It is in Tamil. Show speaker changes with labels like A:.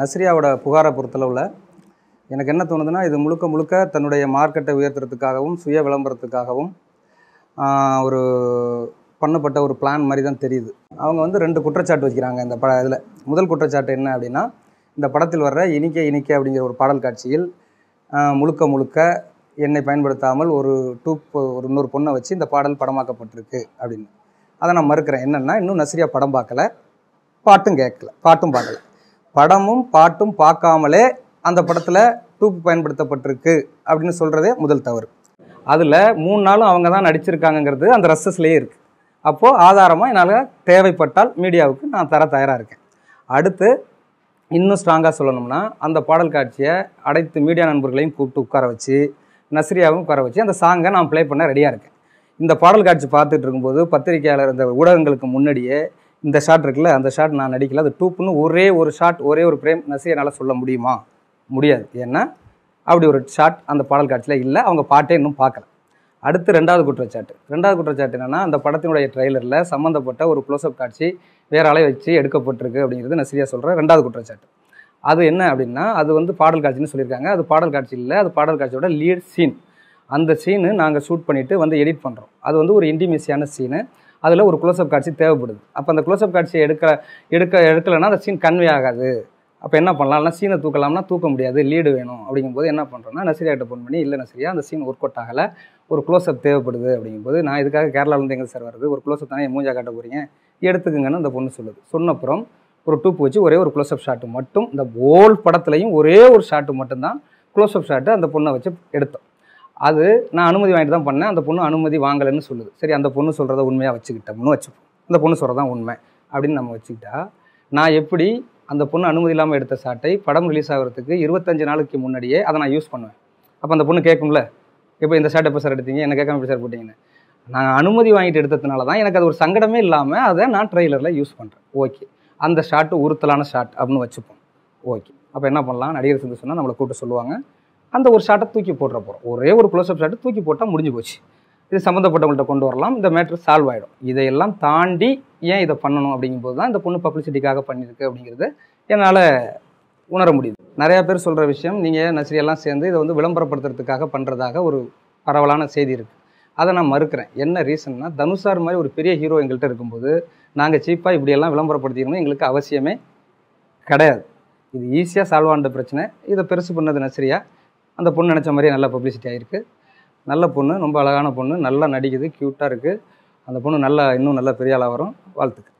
A: நஸ்ரியாவோட புகாரை பொறுத்தளவில் எனக்கு என்ன தோணுதுன்னா இது முழுக்க முழுக்க தன்னுடைய மார்க்கெட்டை உயர்த்துறதுக்காகவும் சுய விளம்பரத்துக்காகவும் ஒரு பண்ணப்பட்ட ஒரு பிளான் மாதிரி தான் தெரியுது. அவங்க வந்து ரெண்டு குற்றச்சாட்டு வைக்கிறாங்க இந்த பட இதில். முதல் குற்றச்சாட்டு என்ன அப்படின்னா இந்த படத்தில் வர்ற இனிக்க இனிக்க அப்படிங்கிற ஒரு பாடல் காட்சியில் முழுக்க முழுக்க என்னை பயன்படுத்தாமல் ஒரு டூப் ஒரு இன்னொரு பொண்ணை வச்சு இந்த பாடல் படமாக்கப்பட்டிருக்கு அப்படின்னு. அதை நான் மறுக்கிறேன். என்னென்னா இன்னும் நஸ்ரியா படம் பார்க்கல. பாட்டும் கேட்கல. பாட்டும் பார்க்கல. படமும் பாட்டும் பார்க்காமலே அந்த படத்தில் டூப் பயன்படுத்தப்பட்டிருக்கு அப்படின்னு சொல்கிறதே முதல் தவறு. அதில் மூணு நாளும் அவங்க தான் நடிச்சிருக்காங்கங்கிறது அந்த ரசஸ்லேயே இருக்குது அப்போது ஆதாரமாக என்னால் தேவைப்பட்டால் மீடியாவுக்கு நான் தர தயாராக இருக்கேன். அடுத்து இன்னும் ஸ்ட்ராங்காக சொல்லணும்னா அந்த பாடல் காட்சியை அனைத்து மீடியா நண்பர்களையும் கூப்பிட்டு உட்கார வச்சு நஸ்ரியாவும் உட்கார வச்சு அந்த சாங்கை நான் ப்ளே பண்ண ரெடியாக இருக்கேன். இந்த பாடல் காட்சி பார்த்துட்டு இருக்கும்போது பத்திரிக்கையாளர் இந்த ஊடகங்களுக்கு முன்னாடியே இந்த ஷாட் இருக்குல்ல அந்த ஷாட் நான் நடிக்கல. அது டூப்புன்னு ஒரே ஒரு ஷாட் ஒரே ஒரு பிரேம் நசியனால் சொல்ல முடியுமா? முடியாது. ஏன்னா அப்படி ஒரு ஷாட் அந்த பாடல் காட்சியில் இல்லை. அவங்க பாட்டே இன்னும் பார்க்கல. அடுத்து ரெண்டாவது குற்றச்சாட்டு. ரெண்டாவது குற்றச்சாட்டு என்னென்னா அந்த படத்தினுடைய ட்ரெய்லரில் சம்மந்தப்பட்ட ஒரு க்ளோஸ்அப் காட்சி வேற ஆளை வச்சு எடுக்கப்பட்டிருக்கு அப்படிங்கிறது நான் சரியாக சொல்கிறேன் ரெண்டாவது குற்றச்சாட்டு. அது என்ன அப்படின்னா அது வந்து பாடல் காட்சின்னு சொல்லியிருக்காங்க. அது பாடல் காட்சி இல்லை. அது பாடல் காட்சியோட லீட் சீன் அந்த சீனு நாங்கள் ஷூட் பண்ணிவிட்டு வந்து எடிட் பண்ணுறோம் அது வந்து ஒரு இன்டிமேசியான சீனு அதில் ஒரு க்ளோஸ்அப் காட்சி தேவைப்படுது. அப்போ அந்த க்ளோஸ்அப் காட்சியை எடுக்க எடுக்க எடுக்கலைன்னா அந்த சீன் கன்வே ஆகாது. அப்போ என்ன பண்ணலாம்னா சீனை தூக்கலாம்னா தூக்க முடியாது லீடு வேணும். அப்படிங்கும்போது என்ன பண்ணுறோன்னா நசிரியாட்ட ஃபோன் பண்ணி இல்லை நசிரியா அந்த சீன் ஒர்க் அவுட் ஆகலை. ஒரு க்ளோஸ்அப் தேவைப்படுது. அப்படிங்கும்போது நான் இதுக்காக கேரளாவிலேருந்து எங்கே சார் வருது ஒரு க்ளோஸ்அப் தானே மூஞ்சா காட்ட போகிறீங்க எடுத்துக்குங்கன்னு அந்த பொண்ணு சொல்லுது. சொன்னப்புறம் ஒரு டூப் வச்சு ஒரே ஒரு க்ளோஸ்அப் ஷாட்டு மட்டும் இந்த ஓல் படத்துலையும் ஒரே ஒரு ஷாட்டு மட்டும்தான் க்ளோஸ்அப் ஷாட்டு அந்த பொண்ணை வச்சு எடுத்தோம். அது நான் அனுமதி வாங்கிட்டு தான் பண்ணேன். அந்த பொண்ணு அனுமதி வாங்கலைன்னு சொல்லுது. சரி அந்த பொண்ணு சொல்கிறத உண்மையாக வச்சுக்கிட்டோம்னு வச்சுப்போம். அந்த பொண்ணு சொல்கிறது தான் உண்மை அப்படின்னு நம்ம வச்சுக்கிட்டா நான் எப்படி அந்த பொண்ணு அனுமதி இல்லாமல் எடுத்த ஷாட்டை படம் ரிலீஸ் ஆகிறதுக்கு இருபத்தஞ்சு நாளுக்கு முன்னாடியே அதை நான் யூஸ் பண்ணுவேன். அப்போ அந்த பொண்ணு கேட்கும்ல இப்போ இந்த சாட்டை எப்போ சார் எடுத்தீங்க? என்ன கேட்காம எப்படி சார் போட்டிங்கன்னு? நான் அனுமதி வாங்கிட்டு எடுத்ததுனால தான் எனக்கு அது ஒரு சங்கடமே இல்லாமல் அதை நான் ட்ரெய்லரில் யூஸ் பண்ணுறேன் ஓகே. அந்த ஷாட்டு உறுத்தலான ஷாட் அப்படின்னு வச்சுப்போம். ஓகே. அப்போ என்ன பண்ணலாம்? நடிகர் சிந்து சொன்னால் நம்மளை கூப்பிட்டு சொல்லுவாங்க. அந்த ஒரு ஷாட்டை தூக்கி போட்டுற போகிறோம் ஒரே ஒரு க்ளோஸ்அப் ஷாட்டை தூக்கி போட்டால் முடிஞ்சு போச்சு. இது சம்மந்தப்பட்டவங்கள்ட்ட கொண்டு வரலாம். இந்த மேட்ரு சால்வ் ஆகிடும் இதையெல்லாம் தாண்டி ஏன் இதை பண்ணணும் அப்படிங்கும்போது தான் இந்த பொண்ணு பப்ளிசிட்டிக்காக பண்ணியிருக்கு அப்படிங்கிறது என்னால் உணர முடியுது. நிறையா பேர் சொல்கிற விஷயம் நீங்கள் நசிரியெல்லாம் சேர்ந்து இதை வந்து விளம்பரப்படுத்துறதுக்காக பண்ணுறதாக ஒரு பரவலான செய்தி இருக்குது அதை நான் மறுக்கிறேன். என்ன ரீசன்னா தனுஷார் மாதிரி ஒரு பெரிய ஹீரோ எங்கள்கிட்ட இருக்கும்போது நாங்கள் சீப்பாக இப்படியெல்லாம் விளம்பரப்படுத்திக்கணும் எங்களுக்கு அவசியமே கிடையாது. இது ஈஸியாக சால்வ் ஆன பிரச்சனை. இதை பெருசு பண்ணது நசிரியா? அந்த பொண்ணு நினச்ச மாதிரியே நல்லா பப்ளிசிட்டி ஆகிருக்கு நல்ல பொண்ணு ரொம்ப அழகான பொண்ணு நல்லா நடிக்குது க்யூட்டாக இருக்குது அந்த பொண்ணு நல்லா இன்னும் நல்லா பெரிய ஆளாக வரும். வாழ்த்துக்கள்.